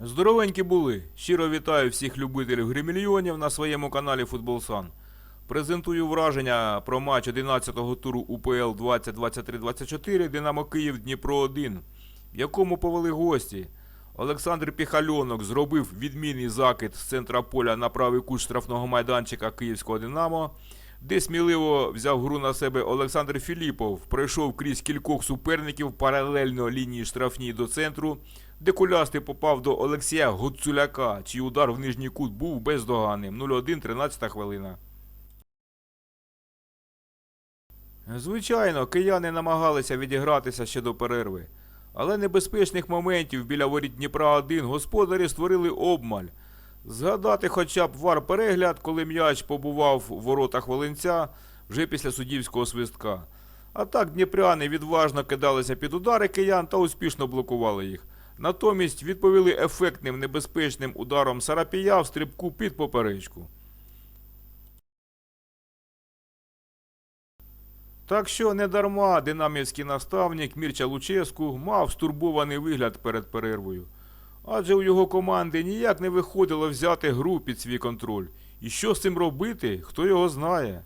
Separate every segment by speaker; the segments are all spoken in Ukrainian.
Speaker 1: Здоровенькі були. Щиро вітаю всіх любителів гримільйонів на своєму каналі Футболсан. Презентую враження про матч 11-го туру УПЛ 2023-24 Динамо Київ Дніпро 1, в якому повели гості. Олександр Піхальонок зробив відмінний закид з центра поля на правий кут штрафного майданчика Київського Динамо, де сміливо взяв гру на себе Олександр Філіпов, пройшов крізь кількох суперників паралельно лінії штрафній до центру, де кулястий попав до Олексія Гуцуляка, чий удар в нижній кут був бездоганним. 0-1, 13 хвилина. Звичайно, кияни намагалися відігратися ще до перерви. Але небезпечних моментів біля воріт Дніпра 1 господарі створили обмаль. Згадати хоча б вар перегляд, коли м'яч побував в воротах Волинця вже після суддівського свистка. А так дніпряни відважно кидалися під удари киян та успішно блокували їх. Натомість відповіли ефектним небезпечним ударом Сарапія в стрибку під поперечку. Так що недарма динамівський наставник Мірча Луческу мав стурбований вигляд перед перервою. Адже у його команди ніяк не виходило взяти гру під свій контроль. І що з цим робити, хто його знає.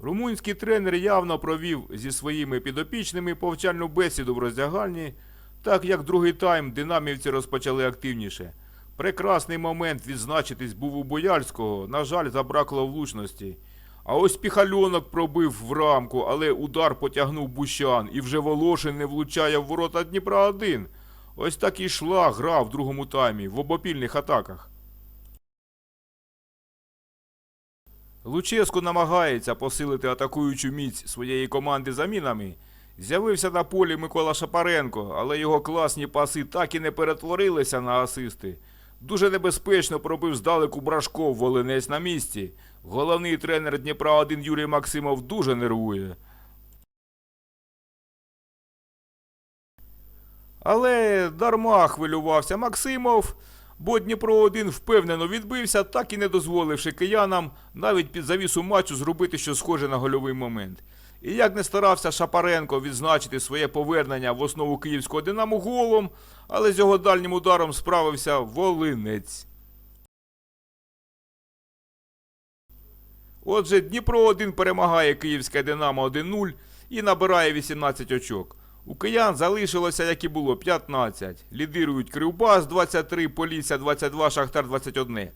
Speaker 1: Румунський тренер явно провів зі своїми підопічними повчальну бесіду в роздягальні, так як другий тайм динамівці розпочали активніше. Прекрасний момент відзначитись був у Бояльського, на жаль, забракло влучності. А ось піхальонок пробив в рамку, але удар потягнув Бущан, і вже Волошин не влучає в ворота Дніпра 1. Ось так і йшла гра в другому таймі, в обопільних атаках. Луческу намагається посилити атакуючу міць своєї команди замінами. З'явився на полі Микола Шапаренко, але його класні паси так і не перетворилися на асисти. Дуже небезпечно пробив здалеку Брашков Волинець на місці. Головний тренер Дніпра 1 Юрій Максимов дуже нервує. Але дарма хвилювався Максимов, бо Дніпро 1 впевнено відбився, так і не дозволивши киянам навіть під завісу матчу зробити щось схоже на гольовий момент. І як не старався Шапаренко відзначити своє повернення в основу київського Динамо голом, але з його дальнім ударом справився Волинець. Отже, Дніпро 1 перемагає київське Динамо 1-0 і набирає 18 очок. У киян залишилося, як і було, 15. Лідирують Кривбас 23, Полісся 22, Шахтар 21.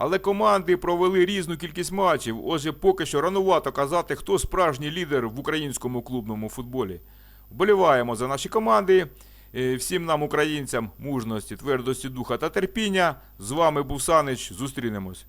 Speaker 1: Але команди провели різну кількість матчів, отже, поки що ранувато казати, хто справжній лідер в українському клубному футболі. Вболіваємо за наші команди. Е, Всім нам, українцям, мужності, твердості духа та терпіння. З вами був Санич. Зустрінемось.